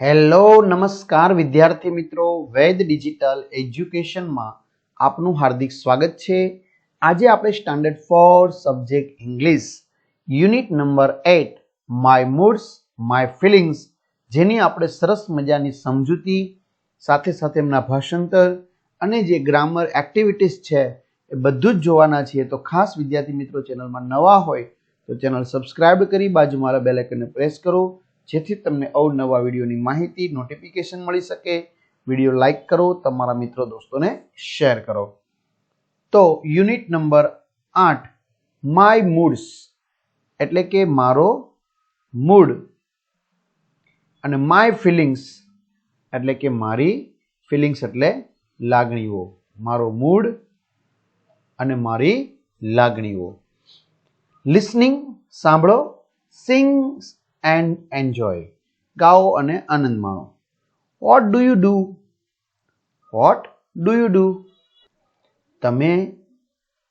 Hello, નમસ્કાર વિદ્યાર્થી મિત્રો. વૈદ ડિજિટલ એજ્યુકેશનમાં આપનું હાર્દિક સ્વાગત છે. આજે આપણે standard four subject English, unit number eight my moods my feelings જેની આપણે સરસ મજાની સમજૂતી, સાથે સાથે એમના ભાષાંતર અને જે ગ્રામર એક્ટિવિટીઝ છે એ બધું જ જોવાના છીએ. તો ખાસ વિદ્યાર્થી મિત્રો, ચેનલમાં નવા હોય તો ચેનલ સબસ્ક્રાઇબ કરી, બાજુમાં બેલેકનને પ્રેસ કરો. જેથી તમને અવનવા વિડીયોની માહિતી નોટિફિકેશન મળી શકે. વીડિયો લાઇક કરો, તમારા મિત્રો દોસ્તોને શેર કરો. તો યુનિટ નંબર આઠ માય મૂડ્સ એટલે કે મારો મૂડ અને માય ફિલિંગ્સ એટલે કે મારી ફિલિંગ્સ એટલે લાગણીઓ. મારો મૂડ અને મારી લાગણીઓ. લિસનિંગ સાંભળો. સિંગ્સ એન્ડ એન્જોય ગાઓ અને આનંદ માણો. What do you do what do you do તમે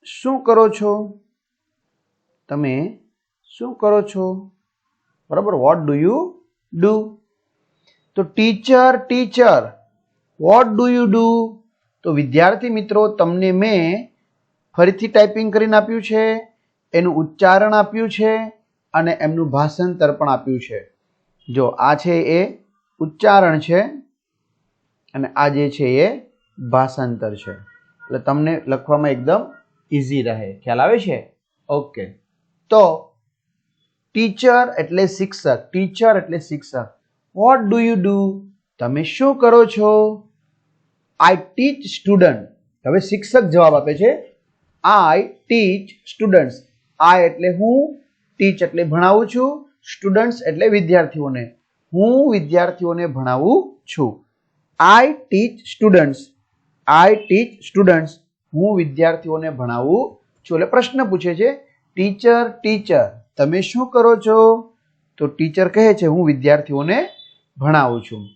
શું કરો છો? તમે શું કરો છો? બરાબર વોટ ડુ યુ ડુ તો teacher teacher what do you do તો વિદ્યાર્થી મિત્રો, તમને મેં ફરીથી ટાઈપિંગ કરીને આપ્યું છે, એનું ઉચ્ચારણ આપ્યું છે અને એમનું ભાષાંતર પણ આપ્યું છે. જો આ છે એ ઉચ્ચારણ છે અને આ જે છે એ ભાષાંતર છે. એટલે તમને લખવામાં એકદમ ઇઝી રહે. ખ્યાલ આવે છે? ઓકે. તો ટીચર એટલે શિક્ષક. ટીચર એટલે શિક્ષક. વોટ ડુ યુ ડુ તમે શું કરો છો? આઈ ટીચ સ્ટુડન્ટ હવે શિક્ષક જવાબ આપે છે. આઈ ટીચ સ્ટુડન્ટ્સ આઈ એટલે હું? ટીચ એટલે ભણાવું છું, સ્ટુડન્ટ્સ એટલે વિદ્યાર્થીઓને. હું વિદ્યાર્થીઓને ભણાવું છું. I teach students. I teach students. હું વિદ્યાર્થીઓને ભણાવું છું. એટલે પ્રશ્ન પૂછે છે, ટીચર ટીચર, તમે શું કરો છો? તો ટીચર કહે છે, હું વિદ્યાર્થીઓને ભણાવું છું.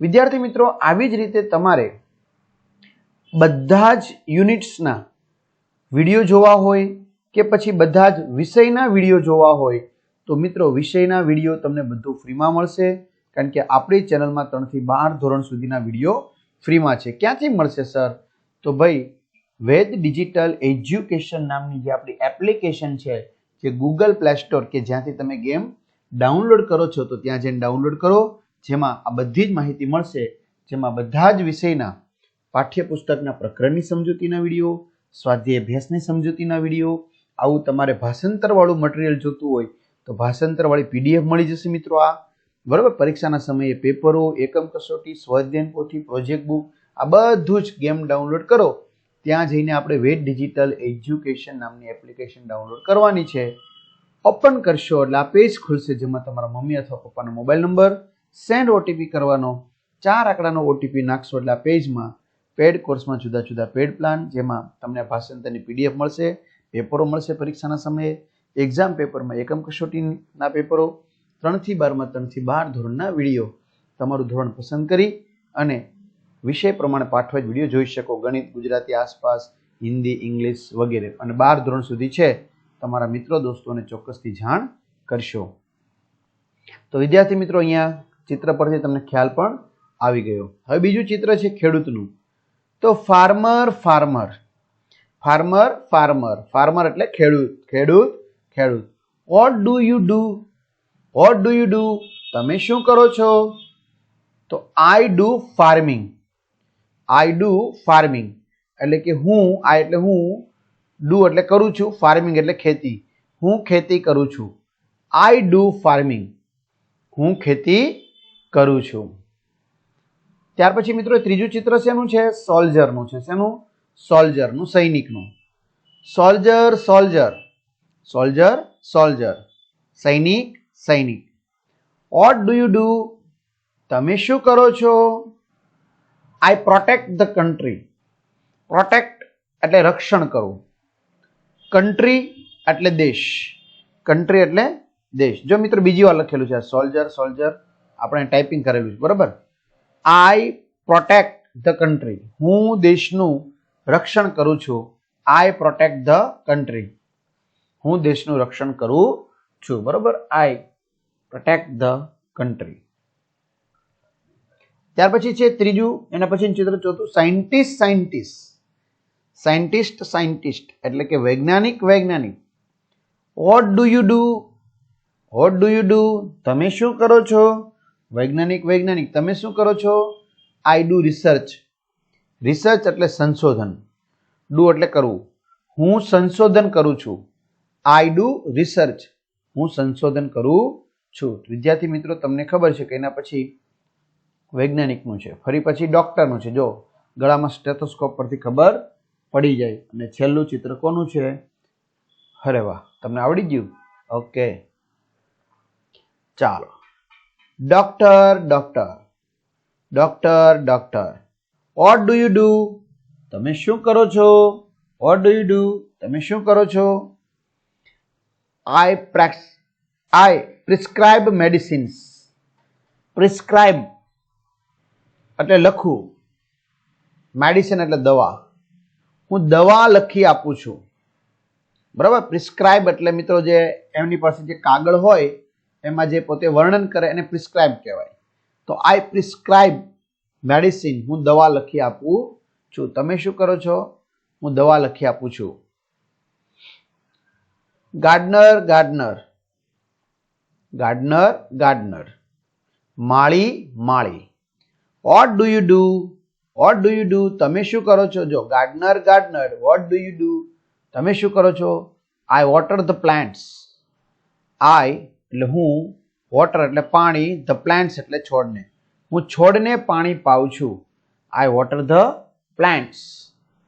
વિદ્યાર્થી મિત્રો, આવી જ રીતે તમારે બધા જ યુનિટ્સના વીડિયો જોવા હોય કે પછી બધા જ વિષયના વીડિયો જોવા હોય, તો મિત્રો વિષયના વીડિયો તમને બધું ફ્રીમાં મળશે, કારણ કે આપણી ચેનલમાં ત્રણથી બાર ધોરણ સુધીના વીડિયો ફ્રીમાં છે. ક્યાંથી મળશે, સર? તો ભાઈ, વેદ ડિજિટલ એજ્યુકેશન નામની જે આપણી એપ્લિકેશન છે, જે ગૂગલ પ્લે સ્ટોર કે જ્યાંથી તમે ગેમ ડાઉનલોડ કરો છો, તો ત્યાં જઈને ડાઉનલોડ કરો. જેમાં આ બધી જ માહિતી મળશે. જેમાં બધા જ વિષયના પાઠ્યપુસ્તકના પ્રકરણની સમજૂતીના વીડિયો, સ્વાધ્યાય અભ્યાસની સમજૂતીના વીડિયો આવું તમારે ભાષાંતરવાળું મટીરિયલ જોતું હોય તો ભાષાંતરવાળી પીડીએફ મળી જશે મિત્રો આ. બરાબર? પરીક્ષાના સમયે પેપરો, એકમ કસોટી સ્વાધ્યાયન પોથી પ્રોજેક્ટ બુક આ બધું જ ગેમ ડાઉનલોડ કરો. ત્યાં જઈને આપણે વેટ ડિજિટલ એજ્યુકેશન નામની એપ્લિકેશન ડાઉનલોડ કરવાની છે. ઓપન કરશો એટલે આ પેજ ખુલશે જેમાં તમારા મમ્મી અથવા પપ્પાનો મોબાઈલ નંબર સેન્ડ ઓટીપી કરવાનો, ચાર આંકડાનો ઓટીપી નાખશો એટલે આ પેજમાં પેડ કોર્સમાં જુદા જુદા પેડ પ્લાન જેમાં તમને ભાષાંતરની પીડીએફ મળશે. પેપરો મળશે પરીક્ષાના સમયે. એક્ઝામ પેપરમાં એકમ કસોટીના પેપરો, ત્રણથી બારમાં, ત્રણથી બાર ધોરણના વીડિયો. તમારું ધોરણ પસંદ કરી અને વિષય પ્રમાણે પાઠવા જ વીડિયો જોઈ શકો. ગણિત, ગુજરાતી, આસપાસ, હિન્દી, ઇંગ્લિશ વગેરે. અને બાર ધોરણ સુધી છે. તમારા મિત્રો, દોસ્તોને ચોક્કસથી જાણ કરશો. તો વિદ્યાર્થી મિત્રો, અહીંયા ચિત્ર પરથી તમને ખ્યાલ પણ આવી ગયો. હવે બીજું ચિત્ર છે ખેડૂતનું. તો farmer farmer farmer farmer. Farmer એટલે ખેડૂત ખેડૂત ખેડૂત. What do you do what do you do તમે શું કરો છો? તો I do farming I do farming એટલે કે હું આ એટલે હું ડુ એટલે કરું છું ફાર્મિંગ એટલે ખેતી. હું ખેતી કરું છું. આઈ ડુ ફાર્મિંગ હું ખેતી કરું છું. ત્યાર પછી મિત્રો, ત્રીજું ચિત્ર શેનું છે? સોલ્જરનું છે. શેનું? સોલ્જરનું, સૈનિકનું. Soldier soldier. Soldier soldier. સૈનિક સૈનિક. વોટ ડુ યુ ડુ તમે શું કરો છો? I protect the country protect એટલે રક્ષણ કરવું. કન્ટ્રી એટલે દેશ. કન્ટ્રી એટલે દેશ. જો મિત્રો બીજી વાર લખેલું છે સોલ્જર સોલ્જર, આપણે ટાઈપિંગ કરેલું છે. બરાબર? આઈ પ્રોટેક્ટ ધ કન્ટ્રી હું દેશનું રક્ષણ કરું છું. આઈ પ્રોટેક્ટ ધ કન્ટ્રી હું દેશનું રક્ષણ કરું છું. બરોબર? આઈ પ્રોટેક્ટ ધ કન્ટ્રી ત્યાર પછી છે ત્રીજું, એના પછી ચિત્ર ચોથું સાયન્ટિસ્ટ સાયન્ટિસ્ટ સાયન્ટિસ્ટ સાયન્ટિસ્ટ એટલે કે વૈજ્ઞાનિક વૈજ્ઞાનિક. What do you do what do you do તમે શું કરો છો? વૈજ્ઞાનિક વૈજ્ઞાનિક. તમે શું કરો છો? આઈ ડુ રિસર્ચ રિસર્ચ એટલે સંશોધન. ડુ એટલે કરવું. હું સંશોધન કરું છું. આઈ ડુ રિસર્ચ હું સંશોધન કરું છું. વિદ્યાર્થી મિત્રો, તમને ખબર છે કે એના પછી વૈજ્ઞાનિકનું છે. ફરી પછી ડૉક્ટરનું છે. જો, ગળામાં સ્ટેથોસ્કોપ પરથી ખબર પડી જાય. અને છેલ્લું ચિત્ર કોનું છે? અરે વાહ, તમને આવડી ગયું? ઓકે ચાલો. Doctor doctor doctor doctor what do you do તમે શું કરો છો? વોટ ડુ યુ ડુ તમે શું કરો છો? આઈ પ્રેક્સ આઈ પ્રિસ્ક્રાઇબ મેડિસિન્સ પ્રિસ્ક્રાઇબ એટલે લખવું મેડિસિન એટલે દવા. હું દવા લખી આપું છું. બરાબર? પ્રિસ્ક્રાઇબ એટલે મિત્રો જે એમની પાસે જે કાગળ હોય, એમાં જે પોતે વર્ણન કરે એને પ્રિસ્ક્રાઇબ કહેવાય. તો આઈ પ્રિસ્ક્રાઇબ મેડિસિન, હું દવા લખી આપું છું. તમે શું કરો છો? હું દવા લખી આપું છું. Gardener gardener. Gardener gardener. Mali Mali. What do you do what do you do તમે શું કરો છો? જો gardener gardener what do you do તમે શું કરો છો? I water the plants I એટલે હું વોટર એટલે પાણી ધ પ્લાન્ટ્સ એટલે છોડને. હું છોડને પાણી પાઉં છું. I water the plants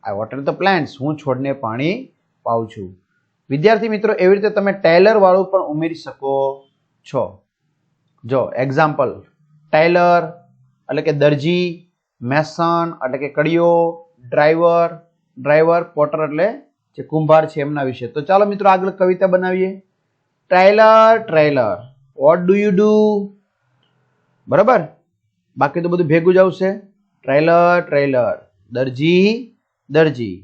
I water the plants હું છોડને પાણી પાઉં છું. વિદ્યાર્થી મિત્રો, એવી રીતે તમે ટેલર વાળું પણ ઉમેરી શકો છો. જો એક્ઝામ્પલ ટેલર, એટલે કે દરજી, મેસન, એટલે કે કડિયો ડ્રાઈવર ડ્રાઈવર, પોટર એટલે જે કુંભાર છે એમના વિશે. તો ચાલો મિત્રો, આગળ કવિતા બનાવીએ. Tailor tailor what do you do બરાબર? બાકી તો બધું ભેગું જ આવશે. ટ્રેલર ટ્રેલર દરજી દરજી.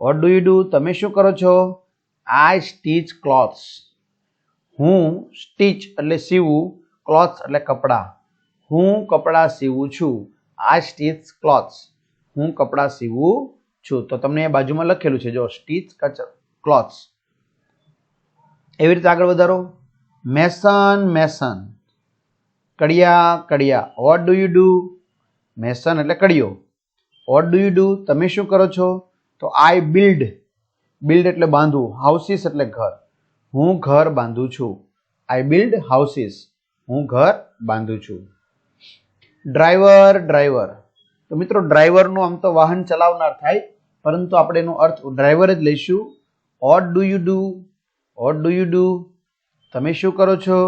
વોટ ડુ યુ ડુ તમે શું કરો છો? આઈ સ્ટીચ ક્લોથ્સ હું સ્ટીચ એટલે સીવું ક્લોથ્સ એટલે કપડાં. હું કપડાં સીવું છું. આઈ સ્ટીચ ક્લોથ્સ હું કપડાં સીવું છું. તો તમને બાજુમાં લખેલું છે, જો સ્ટીચ ક્લોથ્સ એવી રીતે આગળ વધારો. મેસન મેસન કડિયા કડિયા. What do you do mason એટલે કડિયો. વોટ ડુ યુ ડુ તમે શું કરો છો? તો આઈ બિલ્ડ બિલ્ડ એટલે બાંધવું. હાઉસીસ એટલે ઘર. હું ઘર બાંધું છું. આઈ બિલ્ડ હાઉસીસ હું ઘર બાંધું છું. ડ્રાઈવર ડ્રાઈવર તો મિત્રો ડ્રાઈવરનું આમ તો વાહન ચલાવનાર થાય, પરંતુ આપણે એનો અર્થ ડ્રાઈવર જ લઈશું. What do you do what do you do તમે શું કરો છો?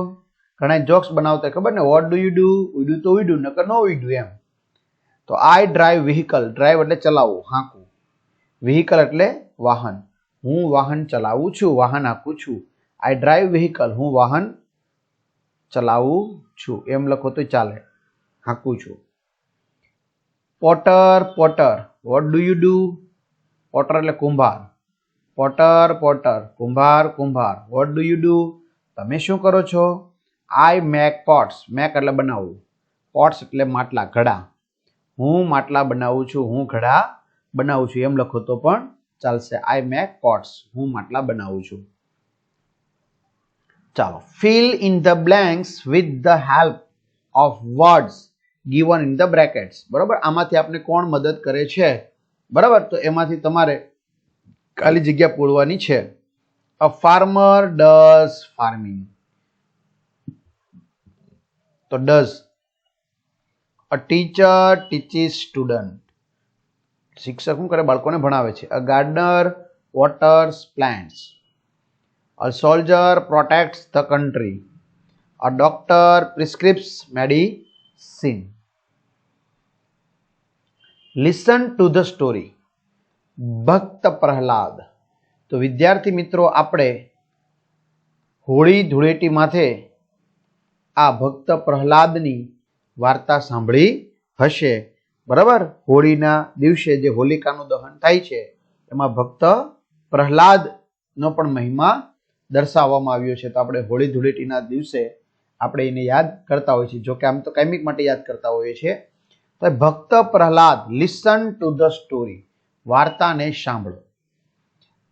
ઘણા જોક્સ બનાવતા ખબર ને? વોટ ડુ યુ ડુ ઉડ્યું તો ઉડ્યું નકર ન ડુ એમ. તો આઈ ડ્રાઈવ વ્હીકલ ડ્રાઈવ એટલે ચલાવવું હાંકવું. વ્હીકલ એટલે વાહન. હું વાહન ચલાવું છું, વાહન હાંકું છું. આઈ ડ્રાઈવ વ્હીકલ હું વાહન ચલાવું છું. એમ લખો તો ચાલે. હાંકું છું. Potter potter what do you do potter એટલે કુંભાર. પોટર પોટર કુંભાર કુંભાર. વોટ ડુ યુ ડુ તમે શું કરો છો? આઈ મેક પોટ્સ. મેક એટલે બનાવવું. પોટ્સ એટલે માટલા, ઘડા. હું માટલા બનાવું છું, હું ઘડા બનાવું છું. એમ લખો તો પણ ચાલશે. I make pots. હું માટલા બનાવું છું. ચાલો. Fill in the blanks with the help of words. Given in the brackets. બરાબર? આમાંથી આપણે કોણ મદદ કરે છે? બરાબર? તો એમાંથી તમારે ખાલી જગ્યા પૂરવાની છે. A farmer does farming. તો does a teacher teaches student શિક્ષક શું કરે? બાળકોને ભણાવે છે. A gardener waters plants a soldier protects the country a doctor prescribes medicine listen to the story ભક્ત પ્રહલાદ. તો વિદ્યાર્થી મિત્રો, આપણે હોળી ધૂળેટી માથે આ ભક્ત પ્રહલાદની વાર્તા સાંભળી હશે. બરાબર? હોળીના દિવસે જે હોલિકાનું દહન થાય છે, એમાં ભક્ત પ્રહલાદનો પણ મહિમા દર્શાવવામાં આવ્યો છે. તો આપણે હોળી ધૂળેટીના દિવસે આપણે એને યાદ કરતા હોઈએ છીએ. જોકે આમ તો કાયમિક માટે યાદ કરતા હોઈએ છીએ. તો ભક્ત Prahlad listen to the story વાર્તાને સાંભળો.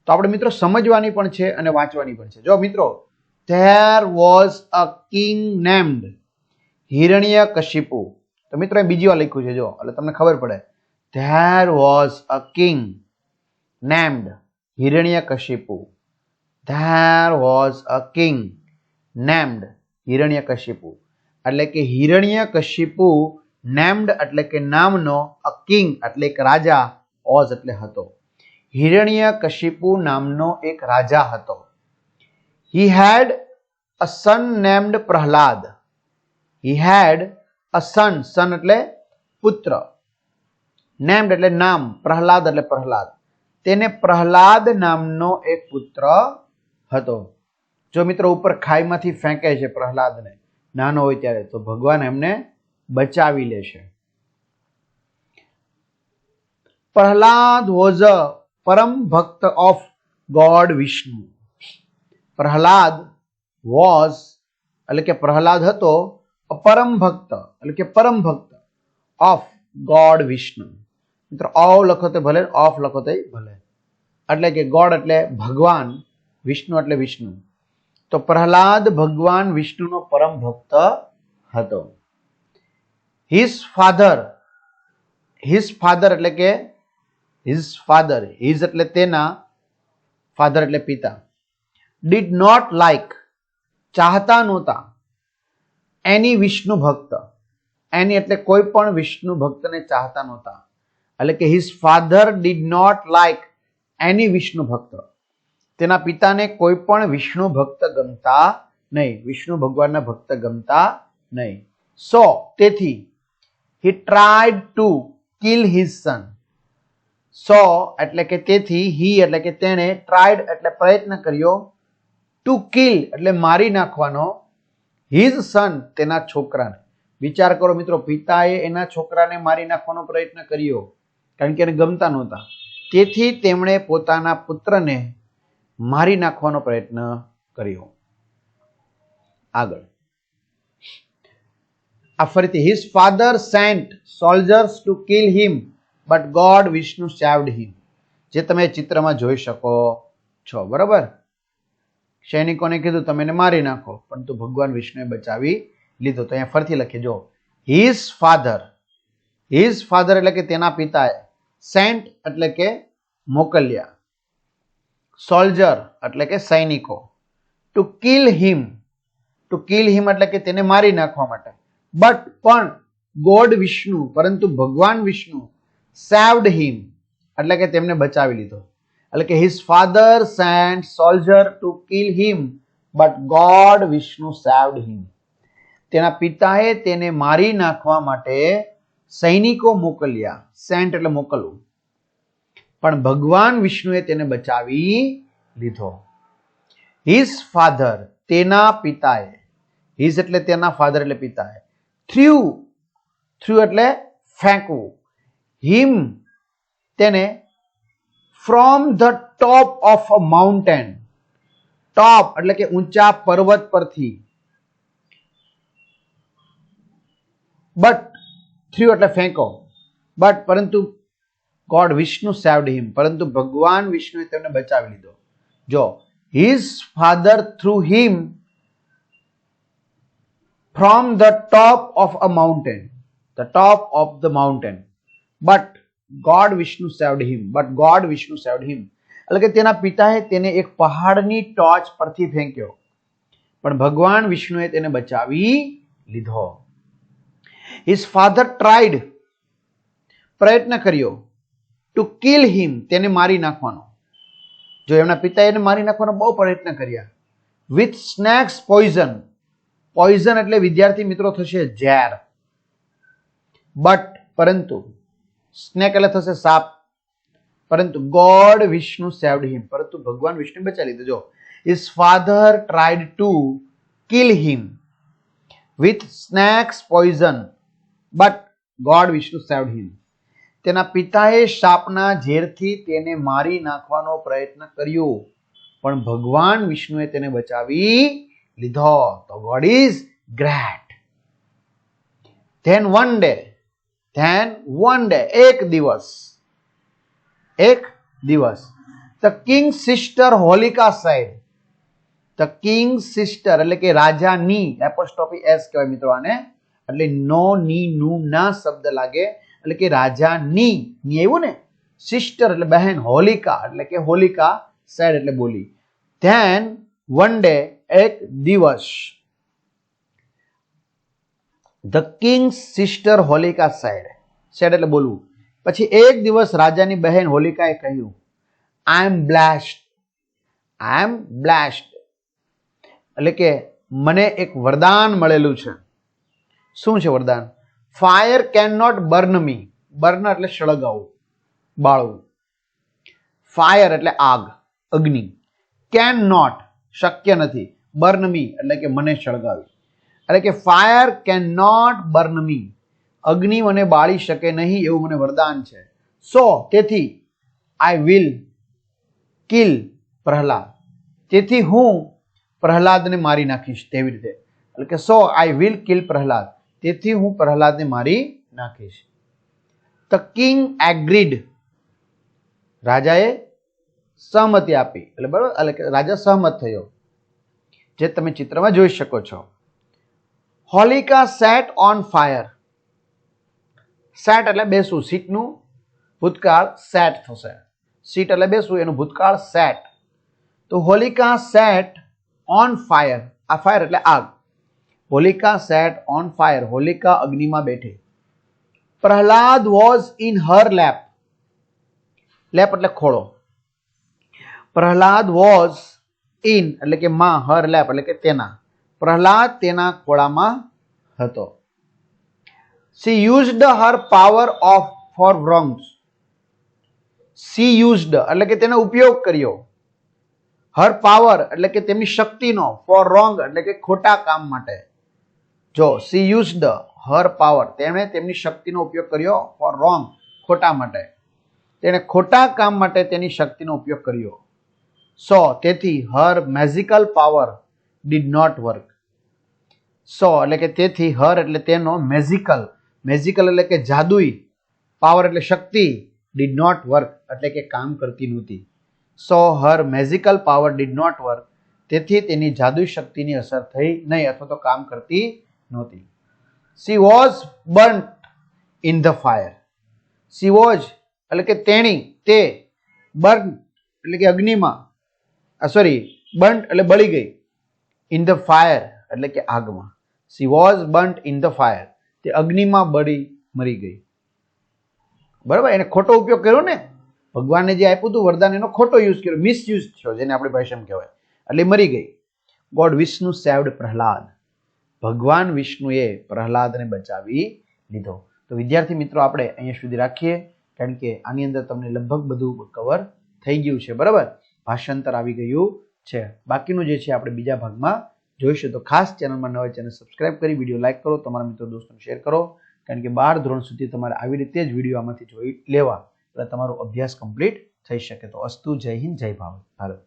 તો આપણે મિત્રો સમજવાની પણ છે અને વાંચવાની પણ છે. જો મિત્રો there was a king named Hiranya Kashipu તો મિત્રો બીજી વાર લખ્યું છે, જો. એટલે તમને ખબર પડે. There was a king named Hiranya Kashipu there was a king named Hiranya Kashipu એટલે કે હિરણ્ય કશિપુ નેમ્ડ એટલે કે નામનો અ કિંગ એટલે એક રાજા, ઓઝ એટલે હતો. હિરણ્ય કશિપુ નામનો એક રાજા હતો. હી હેડ અ સન નેમ્ડ પ્રહલાદ હી હેડ અ સન સન એટલે પુત્ર. નેમ્ડ એટલે નામ પ્રહલાદ એટલે પ્રહલાદ તેને પ્રહલાદ નામનો એક પુત્ર હતો. જો મિત્રો ઉપર ખાઈમાંથી ફેંકે છે પ્રહલાદને નાનો હોય ત્યારે, તો ભગવાન એમને બચાવી લેશે. પ્રહલાદ વોઝ અ પરમ ભક્ત of god Vishnu Prahlad was એટલે કે પ્રહલાદ હતો પરમ ભક્ત, એટલે કે પરમ ભક્ત ઓફ ગોડ વિષ્ણુ મિત્રો ઓવ લખો તો ભલે ઓફ લખો તો ભલે. એટલે કે ગોડ એટલે ભગવાન વિષ્ણુ એટલે વિષ્ણુ તો પ્રહલાદ ભગવાન વિષ્ણુનો પરમ ભક્ત હતો. હિઝ ફાધર હિઝ ફાધર એટલે કે હિઝ ફાધર હિઝ એટલે તેના ફાધર એટલે પિતા. ડીડ નોટ લાઈક ચાહતા નહોતા. એની વિષ્ણુ ભક્ત. એની એટલે કોઈ પણ વિષ્ણુ ભક્તને ચાહતા નહોતા. એટલે કે his father did not like any Vishnu ભક્ત. તેના પિતાને કોઈ પણ વિષ્ણુ ભક્ત ગમતા નહીં. વિષ્ણુ ભગવાનના ભક્ત ગમતા નહીં. સો તેથી he tried to kill his son so એટલે કે તેથી હી એટલે કે તેણે ટ્રાઈડ એટલે પ્રયત્ન કર્યો ટુ કિલ એટલે મારી નાખવાનો હિઝ સન તેના છોકરાને. વિચાર કરો મિત્રો, પિતાએ એના છોકરાને મારી નાખવાનો પ્રયત્ન કર્યો, કારણ કે એને ગમતા નહોતા. તેથી તેમણે પોતાના પુત્રને મારી નાખવાનો પ્રયત્ન કર્યો. આગળ. આ ફરીથી his father sent soldiers to kill him but god Vishnu saved him જે તમે ચિત્રમાં જોઈ શકો છો. બરાબર? સૈનિકોને કીધું, તમે એને મારી નાખો. પરંતુ ભગવાન વિષ્ણુએ બચાવી લીધો. તો અહીંયા ફરીથી લખી, જો હિઝ ફાધર હિઝ ફાધર એટલે કે તેના પિતાએ સેન્ટ એટલે કે મોકલ્યા સોલ્જર એટલે કે સૈનિકો to kill him to kill him એટલે કે તેને મારી નાખવા માટે. બટ પણ ગોડ વિષ્ણુ, પરંતુ ભગવાન વિષ્ણુ સેવડ હિમ એટલે કે તેમને બચાવી લીધો. એટલે કે his father send soldier to kill him but god Vishnu saved him તેના પિતાએ તેને મારી નાખવા માટે સૈનિકો મોકલ્યા. સેન્ટ એટલે મોકલવું. પણ ભગવાન વિષ્ણુએ તેને બચાવી લીધો. હિઝ ફાધર તેના પિતાએ. હિઝ એટલે તેના ફાધર એટલે પિતાએ. થ્રુ થ્રુ એટલે ફેંકવું. હિમ તેને from the top of a mountain top એટલે કે ઊંચા પર્વત પરથી. બટ થ્રુ એટલે ફેંકો. બટ પરંતુ ગોડ વિષ્ણુ સેવડ હિમ પરંતુ ભગવાન વિષ્ણુએ તેમને બચાવી લીધો. જો his father threw him from the top of a mountain the top of the mountain but god Vishnu saved him but god Vishnu saved him એટલે કે તેના પિતાએ તેને એક પહાડની ટોચ પરથી ફેંક્યો. પણ ભગવાન વિષ્ણુએ તેને બચાવી લીધો. હિઝ ફાધર ટ્રાઈડ પ્રયત્ન કર્યો ટુ કિલ હિમ તેને મારી નાખવાનો. જો એમના પિતાએ એને મારી નાખવાનો બહુ પ્રયત્ન કર્યા. વિથ સ્નેક્સ પોઈઝન પોઈઝન એટલે વિદ્યાર્થી મિત્રો થશે ઝેર. બટ પરંતુ સ્નેક એટલે થશે સાપ. પરંતુ ગોડ વિષ્ણુ સેવડ હિમ. પરંતુ ભગવાન વિષ્ણુ બચાવી લીધો. જો father tried to kill him with snakes poison. But god Vishnu saved him. તેના પિતાએ સાપના ઝેરથી તેને મારી નાખવાનો પ્રયત્ન કર્યો. પણ ભગવાન વિષ્ણુએ તેને બચાવી લીધો. તો god is great? Then one day then one day એક દિવસ એક દિવસ the king sister Holika said the king sister એટલે કે રાજાની એપોસ્ટોફી એસ કહેવાય મિત્રો આને, એટલે નો, ની, નું, ના શબ્દ લાગે, એટલે કે રાજાની ની એવું ને? સિસ્ટર એટલે બહેન, હોલિકા, એટલે કે હોલિકા સાઈડ એટલે બોલી. ધેન વન ડે એક દિવસ the king sister Holika said said એટલે બોલવું. પછી એક દિવસ રાજાની બહેન હોલિકાએ કહ્યું આઈ એમ બ્લાસ્ટ આઈ એમ બ્લાસ્ટ એટલે કે મને એક વરદાન મળેલું છે. શું છે વરદાન? Fire can not burn me burn એટલે સળગાવવું બાળવું. ફાયર એટલે આગ, અગ્નિ. કેન નોટ શક્ય નથી. બર્ન મી એટલે કે મને સળગાવી. એટલે કે fire can not burn me અગ્નિ મને બાળી શકે નહીં એવું મને વરદાન છે. સો તેથી આઈ વિલ કિલ પ્રહલાદ. તેથી હું પ્રહલાદને મારી નાખીશ તેવી રીતે. એટલે કે so I will kill Prahlad. તેથી હું પ્રહલાદને મારી નાખીશ. ધ કિંગ એગ્રીડ રાજાએ સહમતિ આપી. એટલે બરાબર? એટલે કે રાજા સહમત થયો. જે તમે ચિત્રમાં જોઈ શકો છો. Holika set on fire. Set એટલે બેસવું, સીટનું ભૂતકાળ સેટ થશે. સીટ એટલે બેસવું, એનું ભૂતકાળ સેટ. તો હોલિકા સેટ ઓન ફાયર. આ ફાયર એટલે આગ. Holika set on fire. Holika અગ્નિમાં બેઠી. Prahlad was in her lap. Lap એટલે ખોળો. પ્રહલાદ વોઝ ઇન, એટલે કે માં, હર લેપ, એટલે કે તેના. પ્રહલાદ તેના ખોળામાં હતો. She used her power of for wrongs. She used એટલે કે તેનો ઉપયોગ કર્યો. હર પાવર એટલે કે તેમની શક્તિનો ફોર રોંગ એટલે કે ખોટા કામ માટે. જો સી યુઝડ હર પાવર તેમણે તેમની શક્તિનો ઉપયોગ કર્યો ફોર રોંગ ખોટા માટે. તેણે ખોટા કામ માટે તેની શક્તિનો ઉપયોગ કર્યો. સો તેથી her magical power did not work so, એટલે કે તેથી હર એટલે તેનો મેઝિકલ મેઝિકલ એટલે કે જાદુઈ. પાવર એટલે શક્તિ. ડીડ નોટ વર્ક એટલે કે કામ કરતી નહોતી. So, her magical power did not work તેથી તેની જાદુઈ શક્તિની અસર થઈ નહીં અથવા તો કામ કરતી નહોતી. She was burnt in the fire she was એટલે કે તેણી, તે બર્ન એટલે કે અગ્નિમાં સોરી બર્ન્ટ એટલે બળી ગઈ. ઇન ધ ફાયર એટલે કે આગમાં. She was burnt in the fire તે અગ્નિમાં બળી, મરી ગઈ. બરાબર? એને ખોટો ઉપયોગ કર્યો ને? ભગવાનને જે આપ્યું હતું વરદાન, એનો ખોટો યુઝ કર્યો મિસયુઝ થયો, જેને આપણી ભાષામાં કહેવાય. એટલે મરી ગઈ. ગોડ વિષ્ણુ સેવડ પ્રહલાદ ભગવાન વિષ્ણુએ પ્રહલાદને બચાવી લીધો. તો વિદ્યાર્થી મિત્રો, આપણે અહીંયા સુધી રાખીએ, કારણ કે આની અંદર તમને લગભગ બધું કવર થઈ ગયું છે. બરાબર? ભાષાંતર આવી ગયું છે. બાકીનું જે છે, આપણે બીજા ભાગમાં જોઈશું તો ખાસ ચેનલમાં નવા ચેનલ સબસ્ક્રાઇબ કરી વીડિયો લાઇક કરો, તમારા મિત્રો દોસ્તોને શેર કરો. કારણ કે બાર ધોરણ સુધી તમારે આવી રીતે જ વીડિયો આમાંથી જોઈ લેવા. એટલે તમારો અભ્યાસ કમ્પ્લીટ થઈ શકે. તો અસ્તુ, જય હિન્દ, જય ભારત ભારત.